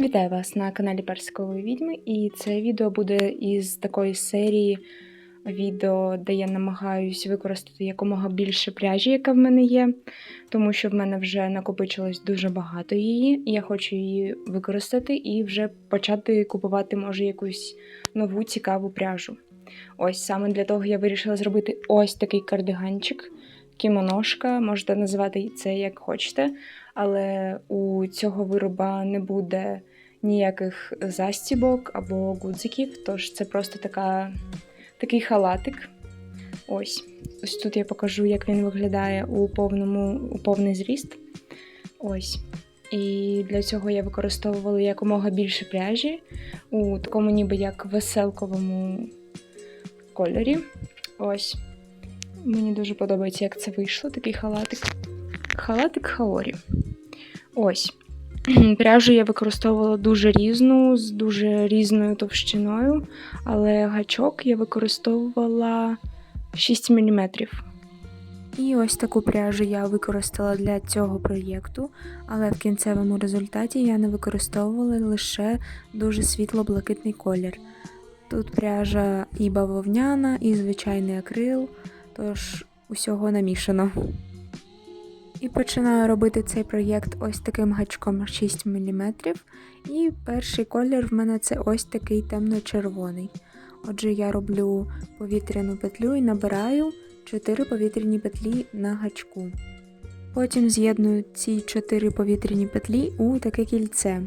Вітаю вас на каналі Персикової відьми, і це відео буде із такої серії відео, де я намагаюсь використати якомога більше пряжі, яка в мене є, тому що в мене вже накопичилось дуже багато її, і я хочу її використати і вже почати купувати, може, якусь нову цікаву пряжу. Ось саме для того я вирішила зробити ось такий кардиганчик, кімоношка, можете називати це як хочете, але у цього вироба не буде ніяких застібок або гудзиків, тож це просто така, такий халатик. Ось. Ось тут я покажу, як він виглядає у повному, у повний зріст. Ось. І для цього я використовувала якомога більше пряжі у такому ніби як веселковому кольорі. Ось. Мені дуже подобається, як це вийшло, такий халатик. Халатик Хаорі. Ось. Пряжу я використовувала дуже різну, з дуже різною товщиною, але гачок я використовувала 6 мм. І ось таку пряжу я використала для цього проєкту, але в кінцевому результаті я не використовувала лише дуже світло-блакитний колір. Тут пряжа і бавовняна, і звичайний акрил, тож усього намішано. І починаю робити цей проєкт ось таким гачком 6 мм. І перший колір в мене це ось такий темно-червоний. Отже, я роблю повітряну петлю і набираю 4 повітряні петлі на гачку. Потім з'єдную ці 4 повітряні петлі у таке кільце.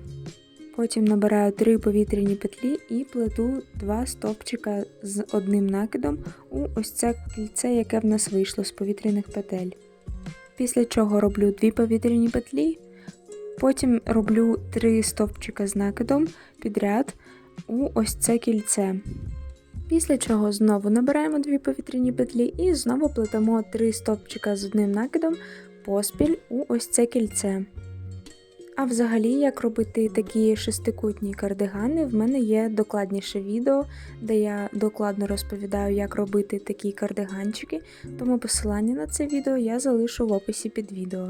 Потім набираю 3 повітряні петлі і плету 2 стовпчика з одним накидом у ось це кільце, яке в нас вийшло з повітряних петель. Після чого роблю 2 повітряні петлі, потім роблю 3 стовпчика з накидом підряд у ось це кільце. Після чого знову набираємо 2 повітряні петлі і знову плетемо 3 стовпчика з одним накидом поспіль у ось це кільце. А взагалі, як робити такі шестикутні кардигани, в мене є докладніше відео, де я докладно розповідаю, як робити такі кардиганчики, тому посилання на це відео я залишу в описі під відео.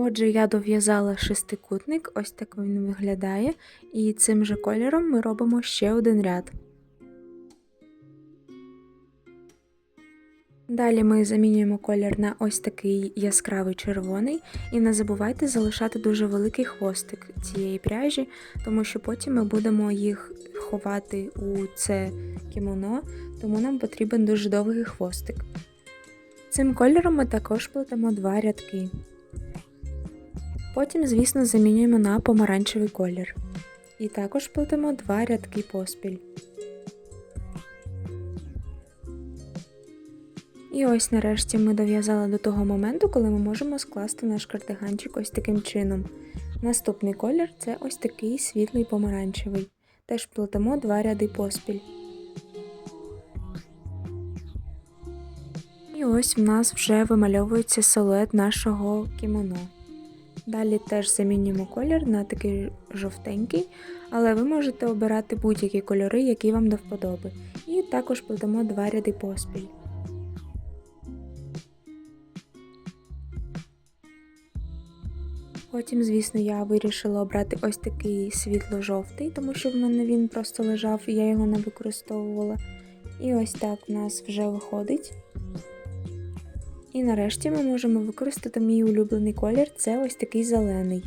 Отже, я дов'язала шестикутник, ось так він виглядає, і цим же кольором ми робимо ще один ряд. Далі ми замінюємо колір на ось такий яскравий червоний, і не забувайте залишати дуже великий хвостик цієї пряжі, тому що потім ми будемо їх ховати у це кімоно, тому нам потрібен дуже довгий хвостик. Цим кольором ми також плетемо два рядки. Потім, звісно, замінюємо на помаранчевий колір. І також плетемо два рядки поспіль. І ось нарешті ми дов'язали до того моменту, коли ми можемо скласти наш кардиганчик ось таким чином. Наступний колір це ось такий світлий помаранчевий. Теж плетемо два ряди поспіль. І ось в нас вже вимальовується силует нашого кімоно. Далі теж замінюємо колір на такий жовтенький, але ви можете обирати будь-які кольори, які вам до вподоби. І також плетемо два ряди поспіль. Потім, звісно, я вирішила обрати ось такий світло-жовтий, тому що в мене він просто лежав і я його не використовувала. І ось так в нас вже виходить. І нарешті ми можемо використати мій улюблений колір це ось такий зелений.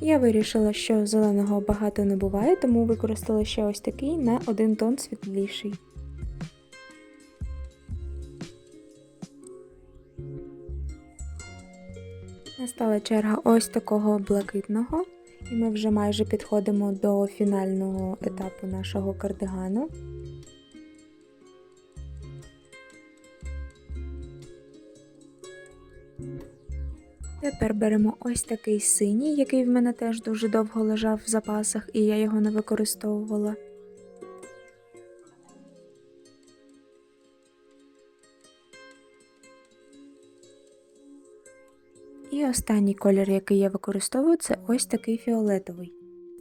Я вирішила, що зеленого багато не буває, тому використала ще ось такий на один тон світліший. Настала черга ось такого блакитного. І ми вже майже підходимо до фінального етапу нашого кардигану. Тепер беремо ось такий синій, який в мене теж дуже довго лежав в запасах, і я його не використовувала. І останній колір, який я використовую, це ось такий фіолетовий.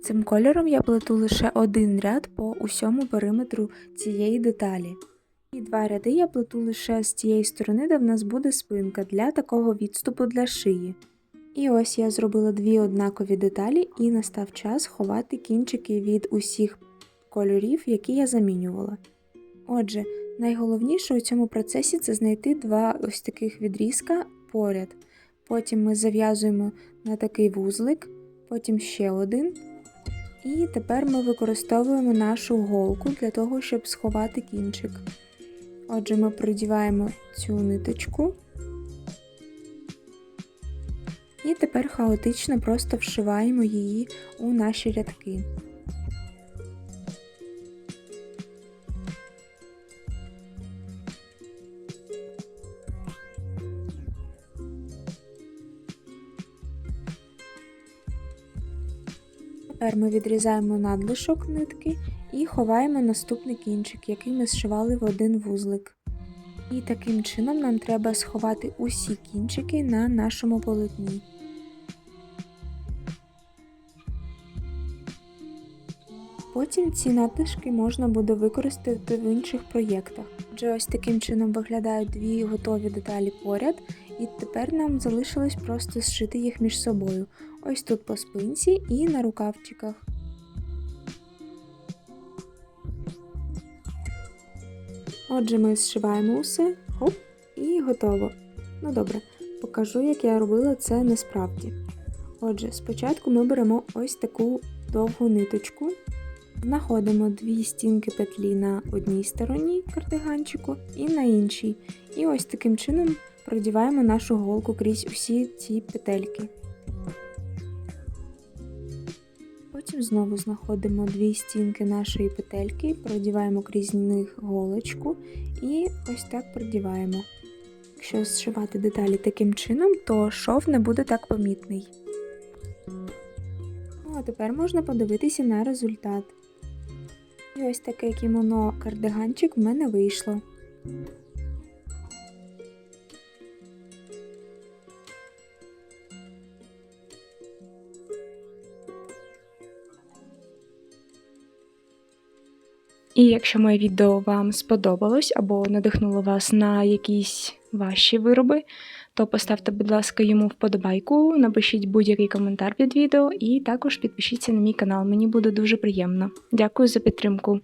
Цим кольором я плету лише один ряд по усьому периметру цієї деталі. І два ряди я плету лише з тієї сторони, де в нас буде спинка для такого відступу для шиї. І ось я зробила дві однакові деталі, і настав час ховати кінчики від усіх кольорів, які я замінювала. Отже, найголовніше у цьому процесі це знайти два ось таких відрізка поряд. Потім ми зав'язуємо на такий вузлик, потім ще один. І тепер ми використовуємо нашу голку для того, щоб сховати кінчик. Отже, ми продіваємо цю ниточку. І тепер хаотично просто вшиваємо її у наші рядки. Тепер ми відрізаємо надлишок нитки і ховаємо наступний кінчик, який ми зшивали в один вузлик. І таким чином нам треба сховати усі кінчики на нашому полотні. Потім ці надлишки можна буде використати в інших проєктах. Отже, ось таким чином виглядають дві готові деталі поряд, і тепер нам залишилось просто зшити їх між собою. Ось тут по спинці і на рукавчиках. Отже, ми зшиваємо усе, хоп, і готово. Ну добре, покажу, як я робила це насправді. Отже, спочатку ми беремо ось таку довгу ниточку, знаходимо дві стінки петлі на одній стороні кардиганчику і на іншій. І ось таким чином продіваємо нашу голку крізь усі ці петельки. Потім знову знаходимо дві стінки нашої петельки, продіваємо крізь них голочку і ось так продіваємо. Якщо зшивати деталі таким чином, то шов не буде так помітний. Ну, а тепер можна подивитися на результат. І ось таке кімоно кардиганчик в мене вийшло. І якщо моє відео вам сподобалось або надихнуло вас на якісь ваші вироби, то поставте, будь ласка, йому вподобайку, напишіть будь-який коментар під відео і також підпишіться на мій канал. Мені буде дуже приємно. Дякую за підтримку.